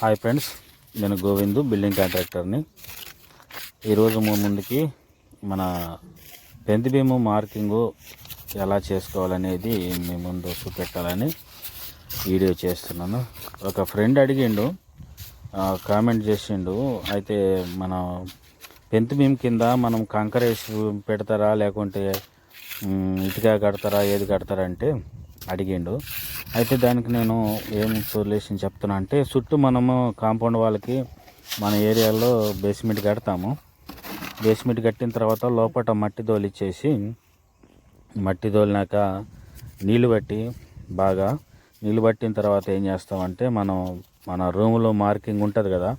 Hi friends నేను Govindu building కాంట్రాక్టర్ని. ఈరోజు మీ ముందుకి మన పెంతిబీము మార్కింగు ఎలా చేసుకోవాలనేది మీ ముందు చూపెట్టాలని వీడియో చేస్తున్నాను. ఒక ఫ్రెండ్ అడిగిండు కామెంట్ చేసిండు అయితే మన పెంతి కింద మనం కంకర వేసి పెడతారా లేకుంటే ఇటుక కడతారా ఏది కడతారా అంటే అడిగిండు. అయితే దానికి నేను ఏం సొల్యూషన్ చెప్తున్నా అంటే చుట్టూ మనము కాంపౌండ్ వాళ్ళకి మన ఏరియాలో బేస్మెంట్ కడతాము. బేస్మెంట్ కట్టిన తర్వాత లోపల మట్టి దోలిచ్చేసి మట్టి దోలినాక నీళ్ళు పట్టి బాగా నీళ్ళు పట్టిన తర్వాత ఏం చేస్తామంటే మనం మన రూమ్లో మార్కింగ్ ఉంటుంది కదా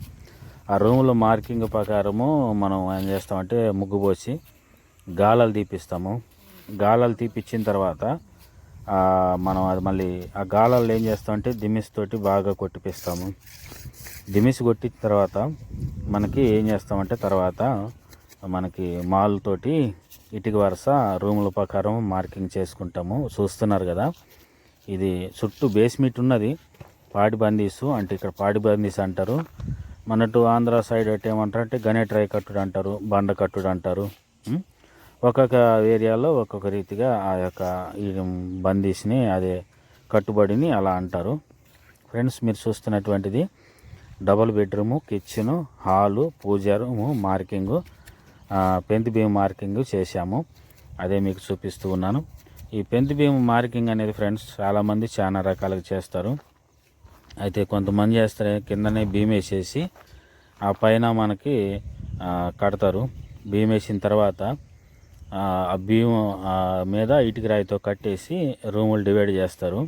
ఆ రూమ్లో మార్కింగ్ ప్రకారము మనం ఏం చేస్తామంటే ముగ్గు పోసి గాలాలు తీపిస్తాము. గాలాలు తీపిచ్చిన తర్వాత మనం అది మళ్ళీ ఆ గాలాల్లో ఏం చేస్తామంటే దిమిస్తోటి బాగా కొట్టిపిస్తాము. దిమిసి కొట్టిన తర్వాత మనకి ఏం చేస్తామంటే తర్వాత మనకి మాల్ తోటి ఇటుక వరుస రూముల ప్రకారం మార్కింగ్ చేసుకుంటాము. చూస్తున్నారు కదా ఇది చుట్టూ బేస్మెంట్ ఉన్నది. పాడి బందీసు అంటే ఇక్కడ పాడి బందీస్ అంటారు. మనటు ఆంధ్ర సైడ్ అంటే ఏమంటారు అంటే గణేట్రాయ్ కట్టుడు అంటారు బండ కట్టుడు అంటారు. ఒక్కొక్క ఏరియాలో ఒక్కొక్క రీతిగా ఆ యొక్క ఈ బందీస్ని అదే కట్టుబడిని అలా అంటారు. ఫ్రెండ్స్ మీరు చూస్తున్నటువంటిది double bedroom kitchen hall puja room marking plinth beam marking చేశాము. అదే మీకు చూపిస్తూ ఉన్నాను. ఈ పెంతి బీమ్ మార్కింగ్ అనేది ఫ్రెండ్స్ చాలామంది చాలా రకాలుగా చేస్తారు. అయితే కొంతమంది చేస్తారు కిందనే బీమ్ వేసేసి ఆ పైన మనకి కడతారు. బీమ్ వేసిన తర్వాత ఆ ఆ మీద ఇటుక రాయితో కట్టేసి రూములు డివైడ్ చేస్తారు.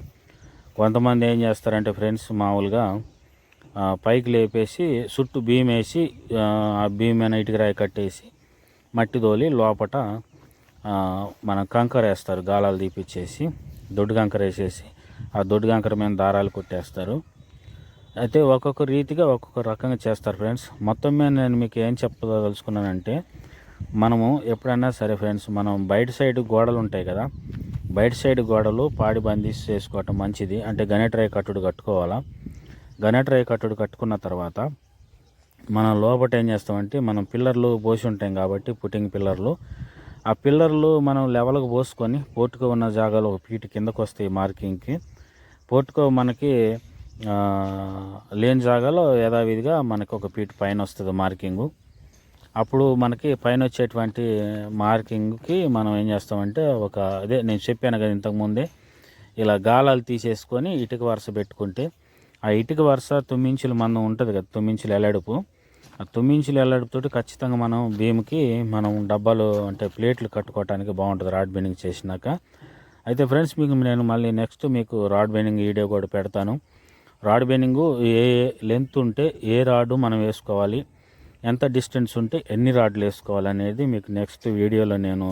కొంతమంది ఏం చేస్తారంటే ఫ్రెండ్స్ మామూలుగా పైకి లేపేసి చుట్టూ బీమ్ వేసి ఆ, ఆ మీద ఇటుక రాయి కట్టేసి మట్టి తోలి లోపట మన కంకర వేస్తారు గాలాలు తీపిచ్చేసి దొడ్డు కంకర వేసేసి ఆ దొడ్డు కంకర మీద దారాలు కొట్టేస్తారు. అయితే ఒక్కొక్క రీతిగా ఒక్కొక్క రకంగా చేస్తారు ఫ్రెండ్స్. మొత్తం మీద నేను మీకు ఏం చెప్పదలుచుకున్నానంటే మనము ఎప్పుడైనా సరే ఫ్రెండ్స్ మనం బయట సైడ్ గోడలు ఉంటాయి కదా బయట సైడ్ గోడలు పాడి బందీస్ చేసుకోవటం మంచిది. అంటే గణేట్రాయి కట్టుడు కట్టుకోవాలా? గణేట్రాయి కట్టుడు కట్టుకున్న తర్వాత మనం లోపల ఏం చేస్తామంటే మనం పిల్లర్లు పోసి ఉంటాం కాబట్టి పుట్టింగ్ పిల్లర్లు. ఆ పిల్లర్లు మనం లెవెల్కి పోసుకొని పోర్టుకో ఉన్న జాగాలో ఒక ఫీట్ కిందకు వస్తాయి మార్కింగ్కి. పోర్టుకో మనకి లేని జాగాలో యథావిధిగా మనకు ఒక ఫీట్ పైన వస్తుంది మార్కింగు. అప్పుడు మనకి పైన వచ్చేటువంటి మార్కింగ్కి మనం ఏం చేస్తామంటే ఒక అదే నేను చెప్పాను కదా ఇంతకుముందే ఇలా గాలాలు తీసేసుకొని ఇటుక వరుస పెట్టుకుంటే ఆ ఇటుక వరుస తుమ్మించులు మందం ఉంటుంది కదా తుమ్మించులు ఎల్లడుపు. ఆ తుమ్మించులు ఎల్లడుపుతోటి ఖచ్చితంగా మనం భీమ్కి మనం డబ్బాలు అంటే ప్లేట్లు కట్టుకోవడానికి బాగుంటుంది రాడ్ బెండింగ్ చేసినాక. అయితే ఫ్రెండ్స్ మీకు నేను మళ్ళీ నెక్స్ట్ మీకు రాడ్ బెండింగ్ వీడియో కూడా పెడతాను. రాడ్ బెండింగ్ ఏ లెంత్ ఉంటే ఏ రాడు మనం వేసుకోవాలి. ఎంత డిస్టెన్స్ ఉంటే ఎన్ని రాడ్లు వేసుకోవాలనేది మీకు నెక్స్ట్ వీడియోలో నేను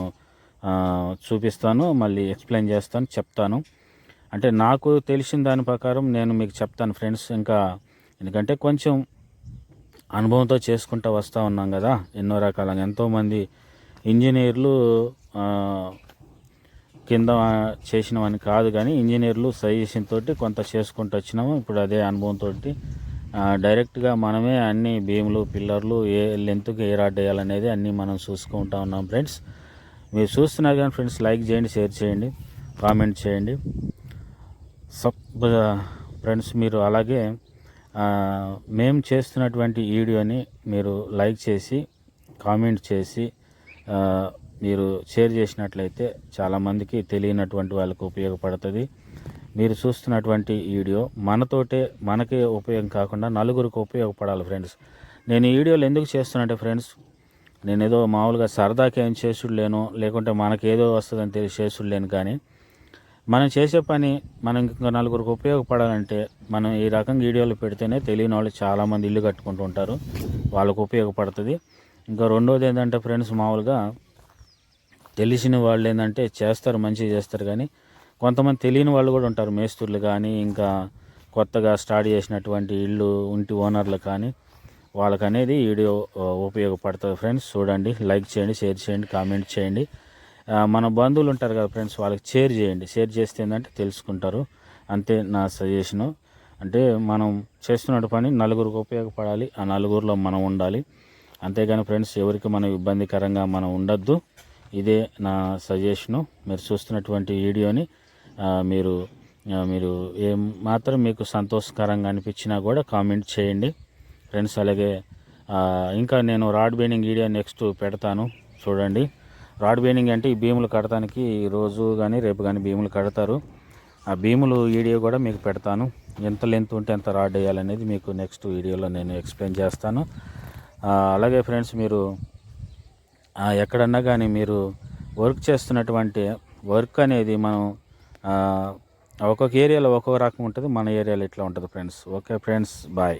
చూపిస్తాను. మళ్ళీ ఎక్స్ప్లెయిన్ చేస్తాను చెప్తాను. అంటే నాకు తెలిసిన దాని ప్రకారం నేను మీకు చెప్తాను ఫ్రెండ్స్. ఇంకా ఎందుకంటే కొంచెం అనుభవంతో చేసుకుంటూ వస్తూ ఉన్నాం కదా. ఎన్నో రకాలుగా ఎంతోమంది ఇంజనీర్లు కింద చేసినవని కాదు కానీ ఇంజనీర్లు సజెషన్ తోటి కొంత చేసుకుంటూ వచ్చినాము. ఇప్పుడు అదే అనుభవంతో డైరెక్ట్గా మనమే అన్ని భీములు పిల్లర్లు ఏ లెంత్కి ఏ రాడ్ వేయాలనేది అన్నీ మనం చూసుకుంటా ఉన్నాం ఫ్రెండ్స్. మీరు చూస్తున్నారు కానీ ఫ్రెండ్స్ లైక్ చేయండి షేర్ చేయండి కామెంట్ చేయండి. సబ్ ఫ్రెండ్స్ మీరు అలాగే మేము చేస్తున్నటువంటి వీడియోని మీరు లైక్ చేసి కామెంట్ చేసి మీరు షేర్ చేసినట్లయితే చాలామందికి తెలియనటువంటి వాళ్ళకు ఉపయోగపడుతుంది. మీరు చూస్తున్నటువంటి వీడియో మనతోటే మనకే ఉపయోగం కాకుండా నలుగురికి ఉపయోగపడాలి ఫ్రెండ్స్. నేను ఈ వీడియోలు ఎందుకు చేస్తున్నట్టే ఫ్రెండ్స్ నేను ఏదో మామూలుగా సరదాకి ఏం చేసుడు లేను లేకుంటే మనకేదో వస్తుందని తెలిసి చేసుడు లేను కానీ మనం చేసే పని మనం ఇంకా నలుగురికి ఉపయోగపడాలంటే మనం ఈ రకంగా వీడియోలు పెడితేనే తెలియని వాళ్ళు చాలామంది ఇల్లు కట్టుకుంటూ ఉంటారు. వాళ్ళకు ఉపయోగపడుతుంది. ఇంకా రెండోది ఏంటంటే ఫ్రెండ్స్ మామూలుగా తెలిసిన వాళ్ళు ఏంటంటే చేస్తారు మంచిగా చేస్తారు కానీ కొంతమంది తెలియని వాళ్ళు కూడా ఉంటారు. మేస్త్రులు కానీ ఇంకా కొత్తగా స్టార్ట్ చేసినటువంటి ఇల్లు ఇంటి ఓనర్లు కానీ వాళ్ళకి అనేది వీడియో ఉపయోగపడుతుంది ఫ్రెండ్స్. చూడండి లైక్ చేయండి షేర్ చేయండి కామెంట్ చేయండి. మన బంధువులు ఉంటారు కదా ఫ్రెండ్స్ వాళ్ళకి షేర్ చేయండి. షేర్ చేస్తే ఏంటంటే తెలుసుకుంటారు. అంతే నా సజెషను. అంటే మనం చేస్తున్న పని నలుగురికి ఉపయోగపడాలి ఆ నలుగురిలో మనం ఉండాలి. అంతేగాని ఫ్రెండ్స్ ఎవరికి మనం ఇబ్బందికరంగా మనం ఉండొద్దు. ఇదే నా సజెషను. మీరు చూస్తున్నటువంటి వీడియోని మీరు మీరు ఏం మాత్రం మీకు సంతోషకరంగా అనిపించినా కూడా కామెంట్ చేయండి. ఫ్రెండ్స్ అలాగే ఇంకా నేను రాడ్ బెయిండింగ్ వీడియో నెక్స్ట్ పెడతాను. చూడండి. రాడ్ బెయిండింగ్ అంటే ఈ భీములు కడటానికి రోజు కానీ రేపు కానీ భీములు కడతారు. ఆ భీములు వీడియో కూడా మీకు పెడతాను. ఎంత లెంత్ ఉంటే ఎంత రాడ్ వేయాలనేది మీకు నెక్స్ట్ వీడియోలో నేను ఎక్స్ప్లెయిన్ చేస్తాను. అలాగే ఫ్రెండ్స్ మీరు ఎక్కడన్నా కానీ మీరు వర్క్ చేస్తున్నటువంటి వర్క్ అనేది మనం ఒక్కొక్క ఏరియాలో ఒక్కొక్క రకం ఉంటుంది. మన ఏరియాలో ఇట్లా ఉంటుంది ఫ్రెండ్స్ ఓకే ఫ్రెండ్స్ బాయ్